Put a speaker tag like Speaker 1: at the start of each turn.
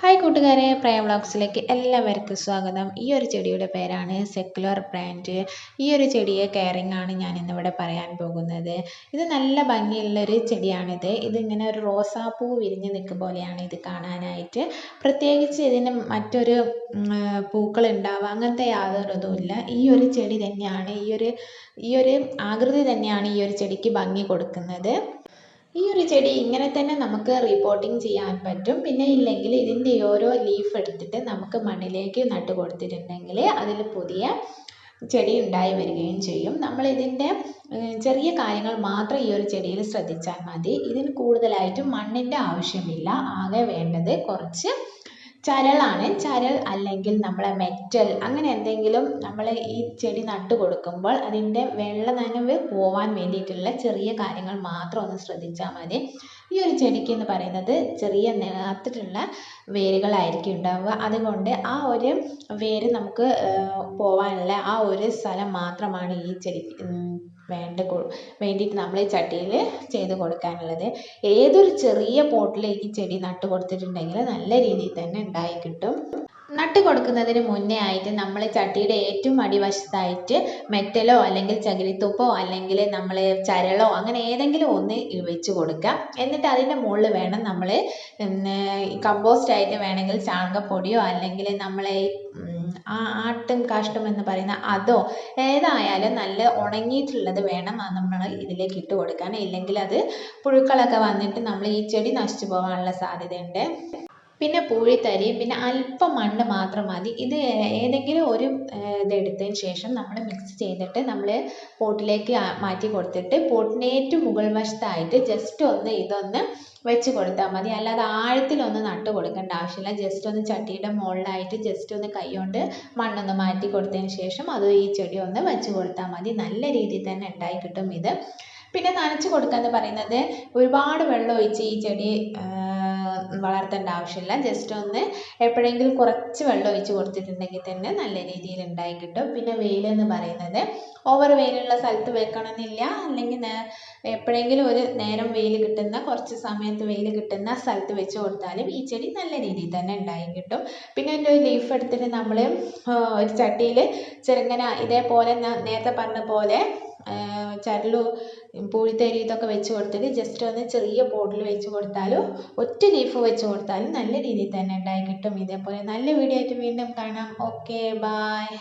Speaker 1: Hi കൂട്ടുകാരെ. പ്രയ വ്ളോഗ്സിലേക്ക് എല്ലാവർക്കും സ്വാഗതം. ഈ ഒരു ചെടിയുടെ പേരാണ് സെക്കുലർ പ്ലാന്റ്. ഈ ഒരു ചെടിയെ കെയറിംഗ് ആണ് ഞാൻ ഇന്നിവിടെ പറയാൻ പോകുന്നത്. ഇത് നല്ല ഭംഗിയുള്ള ഭംഗിയുള്ളൊരു ചെടിയാണിത്. ഇതിങ്ങനെ ഒരു റോസാപ്പൂ വിരിഞ്ഞ് നിൽക്കും പോലെയാണ് ഇത് കാണാനായിട്ട്. പ്രത്യേകിച്ച് ഇതിന് മറ്റൊരു പൂക്കൾ ഉണ്ടാവുക അങ്ങനത്തെ യാതൊരു ഇതുമില്ല ഈ ഒരു ചെടി തന്നെയാണ് ഈ ഒരു ഈ ഒരു ആകൃതി തന്നെയാണ് ഈ ഒരു ചെടിക്ക് ഭംഗി കൊടുക്കുന്നത്. ഈ ഒരു ചെടി ഇങ്ങനെ തന്നെ നമുക്ക് റിപ്പോർട്ടിങ് ചെയ്യാൻ പറ്റും. പിന്നെ ഇല്ലെങ്കിൽ ഇതിന്റെ ഓരോ ലീഫ് എടുത്തിട്ട് നമുക്ക് മണ്ണിലേക്ക് നട്ട് കൊടുത്തിട്ടുണ്ടെങ്കിൽ അതിൽ പുതിയ ചെടി ഉണ്ടായി വരികയും ചെയ്യും. നമ്മൾ ഇതിന്റെ ചെറിയ കാര്യങ്ങൾ മാത്രം ഈ ഒരു ചെടിയിൽ ശ്രദ്ധിച്ചാൽ മതി. ഇതിന് കൂടുതലായിട്ടും മണ്ണിന്റെ ആവശ്യമില്ല. ആകെ വേണ്ടത് കുറച്ച് ചരളാണ്. ചരൽ അല്ലെങ്കിൽ നമ്മളെ മെറ്റൽ അങ്ങനെ എന്തെങ്കിലും നമ്മൾ ഈ ചെടി നട്ടു കൊടുക്കുമ്പോൾ അതിന്റെ വെള്ള നനവ് പോവാൻ വേണ്ടിയിട്ടുള്ള ചെറിയ കാര്യങ്ങൾ മാത്രം ഒന്ന് ശ്രദ്ധിച്ചാൽ മതി. ഈ ഒരു ചെടിക്ക് എന്ന് പറയുന്നത് ചെറിയ നേർത്തിട്ടുള്ള വേരുകളായിരിക്കും ഉണ്ടാവുക. അതുകൊണ്ട് ആ ഒരു വേര് നമുക്ക് പോവാനുള്ള ആ ഒരു സ്ഥലം മാത്രമാണ് ഈ ചെടിക്ക് വേണ്ട വേണ്ടിയിട്ട് നമ്മൾ ഈ ചട്ടിയിൽ ചെയ്ത് കൊടുക്കാനുള്ളത്. ഏതൊരു ചെറിയ പോട്ടിലേക്ക് ചെടി നട്ട് കൊടുത്തിട്ടുണ്ടെങ്കിൽ നല്ല രീതിയിൽ തന്നെ ഉണ്ടായി കിട്ടും. നട്ട് കൊടുക്കുന്നതിന് മുന്നേ ആയിട്ട് നമ്മൾ ചട്ടിയുടെ ഏറ്റവും അടിവശത്തായിട്ട് മെറ്റലോ അല്ലെങ്കിൽ ചകിരിത്തുപ്പോ അല്ലെങ്കിൽ നമ്മൾ ചരളോ അങ്ങനെ ഏതെങ്കിലും ഒന്ന് വെച്ച് കൊടുക്കുക എന്നിട്ട് അതിന്റെ മുകളിൽ വേണം നമ്മൾ കമ്പോസ്റ്റ് ആയിട്ട് വേണമെങ്കിൽ ചാണകപ്പൊടിയോ അല്ലെങ്കിൽ നമ്മളെ ആട്ടും കാഷ്ടം എന്ന് പറയുന്ന അതോ ഏതായാലും നല്ല ഉണങ്ങിയിട്ടുള്ളത് വേണം നമ്മൾ ഇതിലേക്ക് ഇട്ട് കൊടുക്കാൻ. ഇല്ലെങ്കിൽ അത് പുഴുക്കളൊക്കെ വന്നിട്ട് നമ്മൾ ഈ ചെടി നശിച്ചു പോകാനുള്ള സാധ്യതയുണ്ട്. പിന്നെ പൂഴിത്തരി പിന്നെ അല്പം മണ്ണ് മാത്രം മതി. ഇത് ഏതെങ്കിലും ഒരു ഇതെടുത്തതിന് ശേഷം നമ്മൾ മിക്സ് ചെയ്തിട്ട് നമ്മൾ പോട്ടിലേക്ക് മാറ്റി കൊടുത്തിട്ട് പോട്ടിന്റെ ഏറ്റവും മുകൾ വശത്തായിട്ട് ജസ്റ്റ് ഒന്ന് ഇതൊന്ന് വെച്ച് കൊടുത്താൽ മതി. അല്ലാതെ ആഴത്തിലൊന്നും നട്ട് കൊടുക്കേണ്ട ആവശ്യമില്ല. ജസ്റ്റ് ഒന്ന് ചട്ടിയുടെ മുകളിലായിട്ട് ജസ്റ്റ് ഒന്ന് കൈകൊണ്ട് മണ്ണൊന്ന് മാറ്റി കൊടുത്തതിന് ശേഷം അത് ഈ ചെടി ഒന്ന് വെച്ച് കൊടുത്താൽ മതി. നല്ല രീതിയിൽ തന്നെ ഉണ്ടായി കിട്ടും ഇത്. പിന്നെ നനച്ച് കൊടുക്കുക എന്ന് പറയുന്നത് ഒരുപാട് വെള്ളം ഒഴിച്ച് ഈ ചെടി വളർത്തേണ്ട ആവശ്യമില്ല. ജസ്റ്റ് ഒന്ന് എപ്പോഴെങ്കിലും കുറച്ച് വെള്ളം ഒഴിച്ച് കൊടുത്തിട്ടുണ്ടെങ്കിൽ തന്നെ നല്ല രീതിയിൽ ഉണ്ടായി കിട്ടും. പിന്നെ വെയിൽ എന്ന് പറയുന്നത് ഓവർ വെയിലുള്ള സ്ഥലത്ത് വെക്കണമെന്നില്ല. അല്ലെങ്കിൽ എപ്പോഴെങ്കിലും ഒരു നേരം വെയിൽ കിട്ടുന്ന കുറച്ച് സമയത്ത് വെയിൽ കിട്ടുന്ന സ്ഥലത്ത് വെച്ച് കൊടുത്താലും ഈ ചെടി നല്ല രീതിയിൽ തന്നെ ഉണ്ടായി കിട്ടും. പിന്നെ എന്റെ ഒരു ലീഫ് എടുത്തിട്ട് നമ്മൾ ഒരു ചട്ടിയിൽ ചെറുങ്ങനെ ഇതേപോലെ നേരത്തെ പറഞ്ഞ പോലെ ചരലു പൂഴിത്തരി ഇതൊക്കെ വെച്ച് കൊടുത്തിട്ട് ജസ്റ്റ് ഒന്ന് ചെറിയ പോട്ടിൽ വെച്ച് കൊടുത്താലും ഒറ്റ ലീഫ് വെച്ച് കൊടുത്താലും നല്ല രീതിയിൽ തന്നെ ഉണ്ടായി കിട്ടും. ഇതേപോലെ നല്ല വീഡിയോ ആയിട്ട് വീണ്ടും കാണാം. Okay bye